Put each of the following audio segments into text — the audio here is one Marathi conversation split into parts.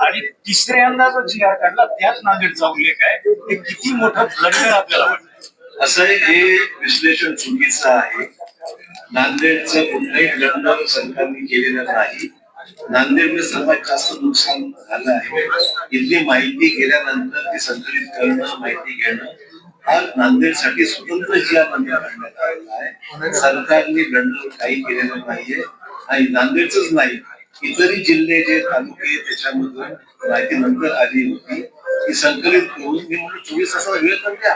आणि तिसऱ्यांदा जो जी आर काढला त्याच नांदेडचा उल्लेख आहे. ते किती मोठं ब्लंडर आपल्याला वाटत असं हे विश्लेषण चुकीचं आहे. नांदेडचं कुठलंही ब्लंडर सरकारने केलेलं नाही. नांदेडने सर्वात जास्त नुकसान झालं आहे. इथली माहिती गेल्यानंतर ती संकलित करणं माहिती घेणं हा नांदेडसाठी स्वतंत्र जी आरमध्ये काढण्यात आलेला आहे. सरकारने ब्लंडर काही केलेलं नाहीये. आणि नांदेडच नाही. इतरही जिल्हे जे तालुके त्याच्यामधून माहिती नंतर आली होती. ती संकलित करून मी म्हणून चोवीस तासाचा वेळ तर द्या.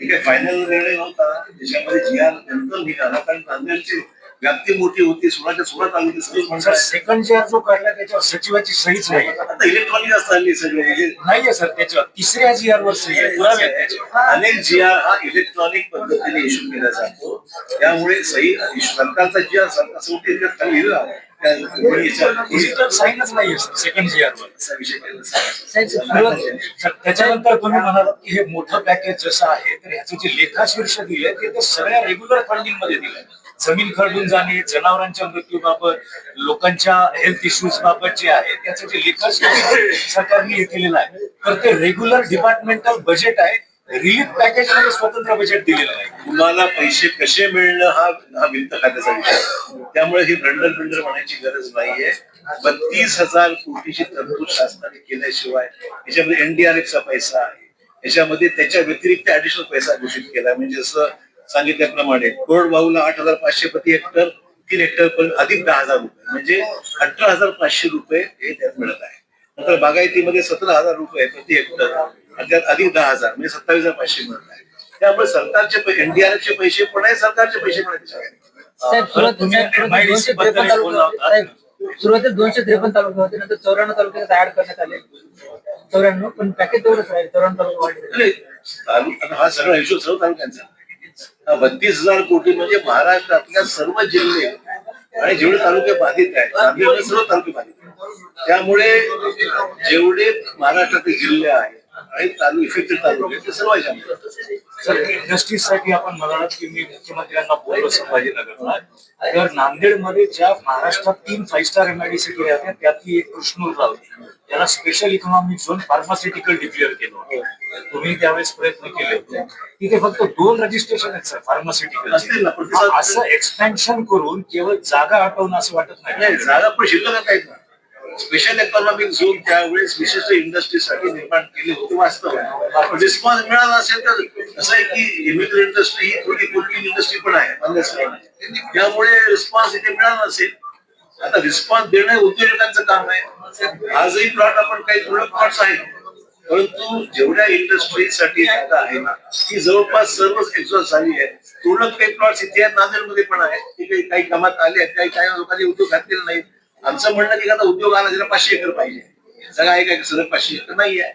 ठीक आहे फायनल निर्णय नव्हता त्याच्यामध्ये जी आर नंतर निघाला कारण नांदेडची व्याप्ती मोठी होती. सोळाच्या सोळा तालुके सगळे म्हणतात सेकंड जी आर जो काढला त्याच्यावर सचिवाची सहीच नाही. आता इलेक्ट्रॉनिक असतं हल्ली सगळे म्हणजे नाहीये सर त्याच्यावर. तिसऱ्या जी आर वर सही आहे. पुरावे आहेत त्याच्यावर अनेक जी आर हा इलेक्ट्रॉनिक पद्धतीने इश्यू केला जातो. त्यामुळे सही सरकारचा जी आर सरकार शेवटी खाली लिहिला डिजिटल साईनच नाहीये सेकंड जी वर. त्याच्यानंतर तुम्ही म्हणालात की हे मोठं पॅकेज जसं आहे तर ह्याचं जे लेखाशीर्ष दिलंय ते तर सगळ्या रेग्युलर फंडिंगमध्ये दिलंय. जमीन खरडून जाणे जनावरांच्या मृत्यूबाबत लोकांच्या हेल्थ इश्यूज बाबत जे आहे त्याचं जे लेखाशीर्ष सरकारने हे केलेलं आहे. तर ते रेग्युलर डिपार्टमेंटल बजेट आहे रिलीफ पॅकेजमध्ये स्वतंत्र बजेट दिलेलं आहे तुम्हाला पैसे कसे मिळणं हा हा वित्त खात्याचा विषय त्यामुळे ही ब्रंडर ब्रंडर म्हणायची गरज नाहीये. बत्तीस हजार कोटीची तरतूद शासनाने केल्याशिवाय याच्यामध्ये एनडीआरएफचा पैसा आहे. याच्यामध्ये त्याच्या व्यतिरिक्त ऍडिशनल पैसा घोषित केला. म्हणजे जसं सांगितल्याप्रमाणे कोरडवाहूला आठ हजार पाचशे प्रति हेक्टर तीन हेक्टर पर्यंत अधिक दहा हजार रुपये. म्हणजे अठरा हजार पाचशे रुपये हे त्यात मिळत आहे. नंतर बागायतीमध्ये सतरा हजार रुपये प्रति हेक्टर. त्यात अधिक दहा हजार म्हणजे सत्तावीस हजार पाचशे मिळत आहे त्यामुळे सरकारचे एनडीआरएफचे पैसे पण आहे सरकारचे पैसे पण आहेत. सुरुवातीला दोनशे त्रेपन्न तालुके होते. नंतर चौऱ्याण्णव तालुक्यात ऍड करण्यात आले. चौऱ्याण्णव पण पॅकेज तेवढंच राहील चौऱ्याण्णव तालुके वाढले हा सगळा हिशोब सर्व तालुक्यांचा हा बत्तीस हजार कोटी म्हणजे महाराष्ट्रातल्या सर्व जिल्हे आणि जेवढे तालुके बाधित आहेत सर्व तालुके बाधित आहेत. त्यामुळे जेवढे महाराष्ट्रातील जिल्हे आहेत आहेत, ते सर्व सर इंडस्ट्रीजसाठी आपण म्हणालात की मी मुख्यमंत्र्यांना बोललो संभाजीनगरला. तर नांदेडमध्ये ज्या महाराष्ट्रात तीन फाईव्ह स्टार एमआयडीसी केल्या होत्या त्यातली एक कृष्णूरगाव त्याला special economic zone pharmaceutical declare केलं होतं. तुम्ही त्यावेळेस प्रयत्न केले होते. तिथे फक्त दोन रजिस्ट्रेशन आहेत सर फार्मास्युटिकल असं एक्सपेन्शन करून केवळ जागा हटवणं असं वाटत नाही. नाही जागा पण शिल्लक आहेत ना. स्पेशल इकॉनॉमिक झोन त्यावेळेस विशिष्ट इंडस्ट्रीसाठी निर्माण केली होती. वास्तव रिस्पॉन्स मिळाला असेल तर असं आहे की केमिकल इंडस्ट्री ही थोडी कुठली इंडस्ट्री पण आहे. त्यामुळे रिस्पॉन्स इथे मिळाला नसेल आता रिस्पॉन्स देणं उद्योजकांचं काम आहे. आजही प्लॉट आपण काही थोडं प्लॉट्स आहेत. परंतु जेवढ्या इंडस्ट्रीसाठी आहे ना ती जवळपास सर्वच एक्झॉस्ट झाली आहे. तुरळक काही प्लॉट्स इथे नांदेडमध्ये पण आहेत. की काही काही कामात आले आहेत. काही काही लोकांनी उद्योग घातलेले नाहीत. आमचं म्हणणं की आता उद्योग आला त्याला पाचशे एकर पाहिजे. सगळा आहे काय सगळं पाचशे एकर? नाही आहे.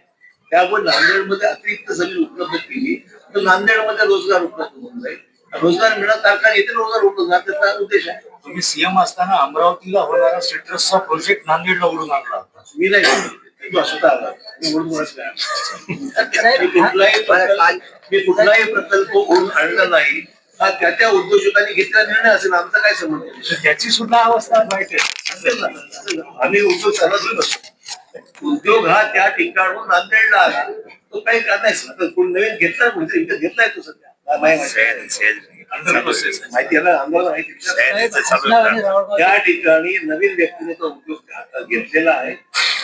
त्यामुळे नांदेडमध्ये अतिरिक्त जमीन उपलब्ध केली. तर नांदेडमध्ये रोजगार उपलब्ध होऊन जाईल. रोजगार मिळत तारखा येथे रोजगार उपलब्ध होणार. त्याचा उद्देश आहे. तुम्ही सीएम असताना अमरावतीला होणारा सिट्रसचा प्रोजेक्ट नांदेडला उडून आणला मी नाही मी स्वतः आला कुठलाही मी कुठलाही प्रकल्प ओढून आणला नाही. हा त्या त्या उद्योजकांनी घेतलेला निर्णय असेल आमचा काय संबंध तर त्याची सुद्धा अवस्था वाईट आहे. आम्ही उद्योग चालत बसतो. उद्योग हा त्या ठिकाणून नांदेडला आला. तो काही का नाही. आता कोण नवीन घेतला म्हणजे विकत घेतलाय तो सध्या. माहिती? त्या ठिकाणी नवीन व्यक्तीने तो उद्योग हातात घेतलेला आहे.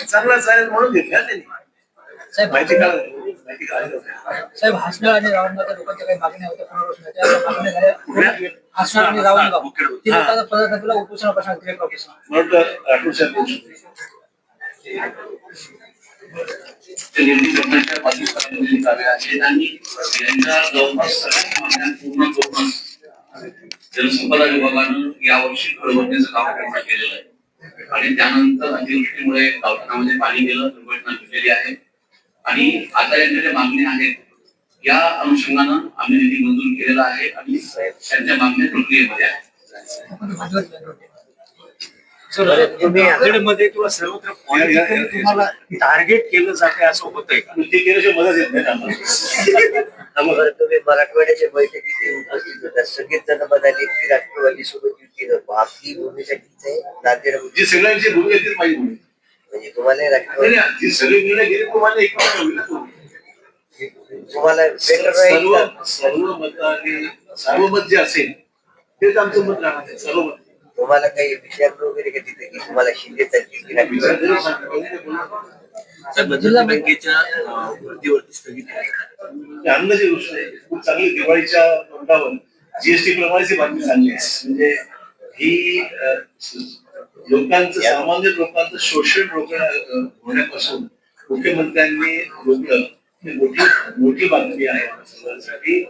चांगला चालेल म्हणून घेतला त्यांनी. साहेब माहिती का माहिती का साहेब हासनाळ आणि रावणगावच्या लोकांच्या काही मागण्या होत्या पुनर्वसनाच्या त्या मागण्या झाल्या. हासनाळ आणि रावणगाव ती लोक आता पंधरा तारखेला उपोषणा प्रश्न कार्य जलसंपदा विभागानं यावर्षी फळवण्याचं काम पूर्ण केलेलं आहे. आणि त्यानंतर अतिवृष्टीमुळे गावठाणामध्ये पाणी गेलं दुर्घटना घडलेली आहे. आणि आता यांच्या ज्या मागण्या आहेत. या अनुषंगानं आम्ही निधी मंजूर केलेला आहे आणि त्यांच्या मागण्या प्रक्रियेमध्ये आहेत. किंवा सर्वत्र पॉलिटिकली तुम्हाला टार्गेट केलं जाते असं होतंय का? ते केल्याशिवाय मदत येत नाही आम्हाला. तुम्ही मराठवाड्याच्या बैठकीत उपस्थित होता सगळेच जण म्हणाले की राष्ट्रवादी सोबत युती नको आपली भूमिका तीच आहे सगळ्यांची भूमिका तीच भूमिका. म्हणजे तुम्हाला सगळे निर्णय घेतले तुम्हाला एक होईल ना तो. तुम्हाला बेटर राहील सर्व का? सर्व मताने सर्व मत जे असेल तेच आमचं मत राहणार आहे सर्व मत. तुम्हाला काही विचारलं वगैरे का तिथे की तुम्हाला शिंदे चालतील की विचार राष्ट्रवादी जरूर सांगा. जिल्हा बँकेच्या वरती स्थगिती ते अन्नाची गोष्ट आहे खूप चांगली दिवाळीच्या तोंडावर जीएसटी प्रमाणेची बातमी चांगली आहे. म्हणजे ही अ, लोकांचं सामान्य लोकांचं शोषण रोखण्या होण्यापासून मुख्यमंत्र्यांनी रोखलं. ही मोठी मोठी बातमी आहे. समाजासाठी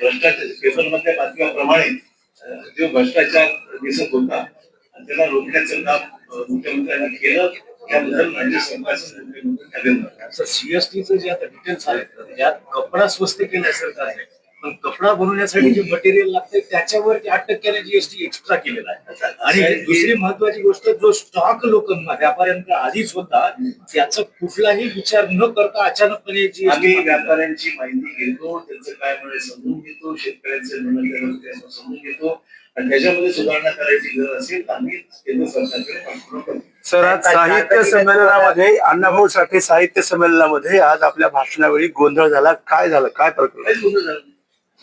भ्रष्टाचार. पेपरमधल्या बातम्याप्रमाणे जो भ्रष्टाचार दिसत होता आणि त्याला रोखण्याचं काम मुख्यमंत्र्यांनी केलं त्याबद्दल राज्य सरकारचं सीएसटीचं जे आता डिटेल्स आहेत त्यात कपडा स्वस्त केलाय सरकारने. कपडा बनवण्यासाठी जे मटेरियल लागते त्याच्यावर आठ टक्क्याने जीएसटी एक्स्ट्रा केलेला आहे. आणि दुसरी महत्वाची गोष्ट जो स्टॉक लोकांना व्यापाऱ्यांकडे आधीच होता त्याचा कुठलाही विचार न करता अचानकपणे आम्ही जीएसटी व्यापाऱ्यांची माहिती घेतो त्यांचं काय म्हणे समजून घेतो शेतकऱ्यांचे समजून घेतो. आणि त्याच्यामध्ये सुधारणा करायची गरज असेल तर आम्ही केंद्र सरकारकडे पाठपुरावा करतो. सर आज साहित्य संमेलनामध्ये अण्णाभाऊ साठे साहित्य संमेलनामध्ये आज आपल्या भाषणावेळी गोंधळ झाला. काय झालं? काय प्रकरण?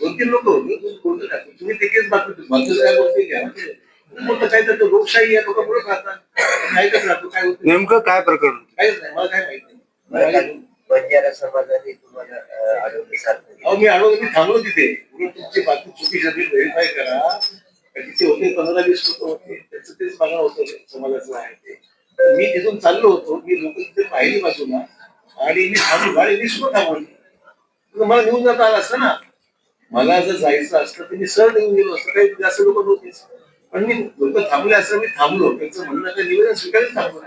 दोन तीन लोक होते. तुम्ही तिथेच बातमी बातमी काय बोलते घ्या. मोठं काय तर लोकशाही आहे लोक पुढे राहतात काय करत राहतो काय होतं? नेमकं काय प्रकरण? काहीच नाही. मला काय माहिती नाही. काल बंजारा समाजाने तुम्हाला अं, अडवण्यासारखं अहो मी आलो मी थांबलो तिथे. उलट तुमची बातमी चुकीची झाली व्हेरीफाय करा का तिथे होते पंधरा वीस लोक होते. त्यांचं तेच होतं समाजाचं आहे ते. मी तिथून चाललो होतो. मी लोक तिथे पाहिली बाजूला. आणि मी थांबली. गाडी मी सुद्धा थांबवली तर मला निघून जाता आलं असतं ना. मला जर जायचं असतं तर मी सहज निघून गेलो असतं काही जास्त लोक नव्हतेच. पण मी लोक थांबले असं मी थांबलो. त्यांचं म्हणणं काय निवेदन स्वीकारच थांबलो.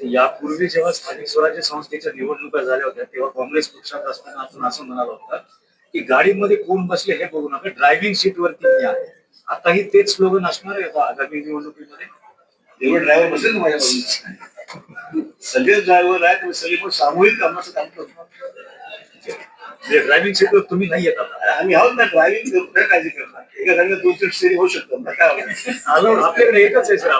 यापूर्वी जेव्हा स्थानिक स्वराज्य संस्थेच्या निवडणुका झाल्या होत्या तेव्हा काँग्रेस पक्षात असताना आपण असं म्हणालो होता की गाडीमध्ये कोण बसले हे बघू नका ड्रायव्हिंग सीट वरती मी आहे. आताही तेच स्लोगन असणार आहे का आगामी निवडणुकीमध्ये? एवढं ड्रायव्हर बसेल माझ्या सगळे ड्रायव्हर आहेत सगळे पण सामूहिक कामाचं काम करतो ड्रायव्हिंग सीटवर तुम्ही नाही येत आता. आम्ही आहोत ना ड्रायव्हिंग काय काळजी करणार. एका गाडीला दोन तीन स्टेरी होऊ शकतात ना काय? आलो आपल्याकडे एकच आहे सर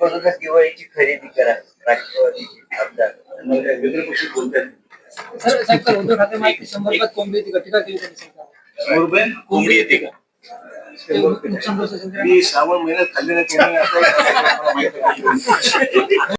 करूनच दिवाळीची खरेदी करा कोंबडी येते का? कोंबडी मी श्रावण महिन्यात खाल्लेल्या कोंबड्या